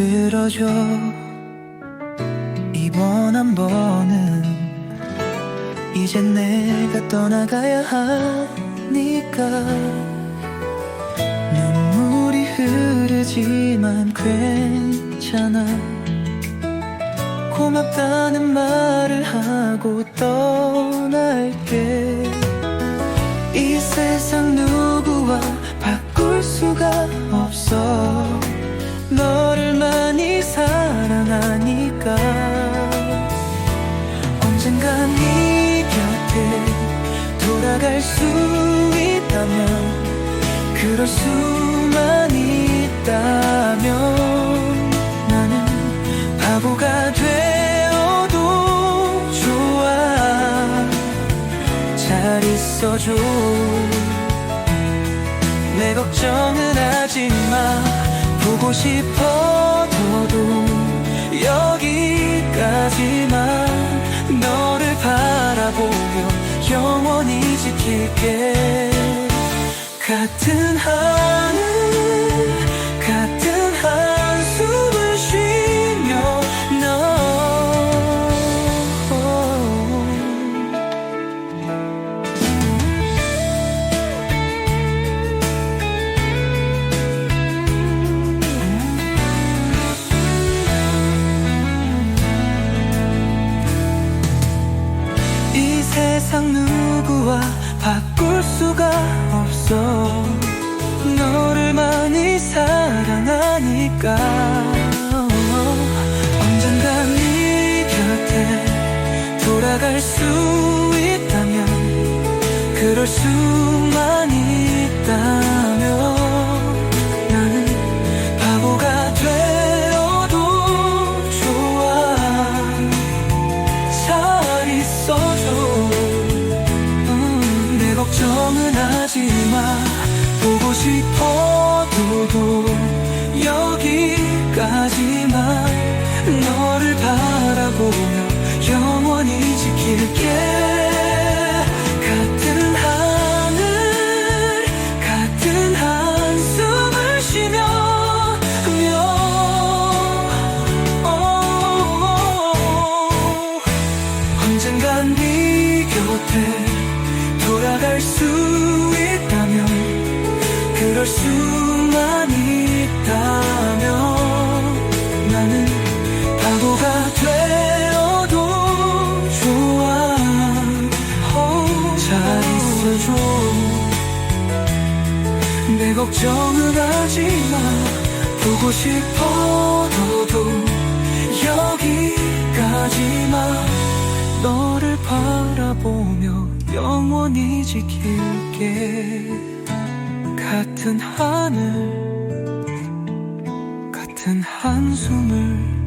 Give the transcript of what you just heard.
들어줘. 이번 한 번은 이젠 내가 떠나가야 하니까. 눈물이 흐르지만 괜찮아. 고맙다는 말을 하고 떠날게. 이 세상 누구와 바꿀 수가 돌아갈 수 있다면 그럴 수만 있다면 나는 바보가 되어도 좋아. 잘 있어줘. 내 걱정은 하지 마. 보고 싶어도 여기까지만 너를 바라보며 영원히 지킬게 같은 하늘 같은 한숨을 쉬며 너. 이 세상 누구와 바꿀 수가 없어. 너를 많이 사랑하니까. 언젠가 네 곁에 돌아갈 수 있다면 그럴 수 보며 영원히 지킬게. 같은 하늘 같은 한숨을 쉬며 언젠간 네 곁에 돌아갈 수 있다면 그럴 수 걱정은 하지마 보고 싶어도 여기까지만 너를 바라보며 영원히 지킬게. 같은 하늘 같은 한숨을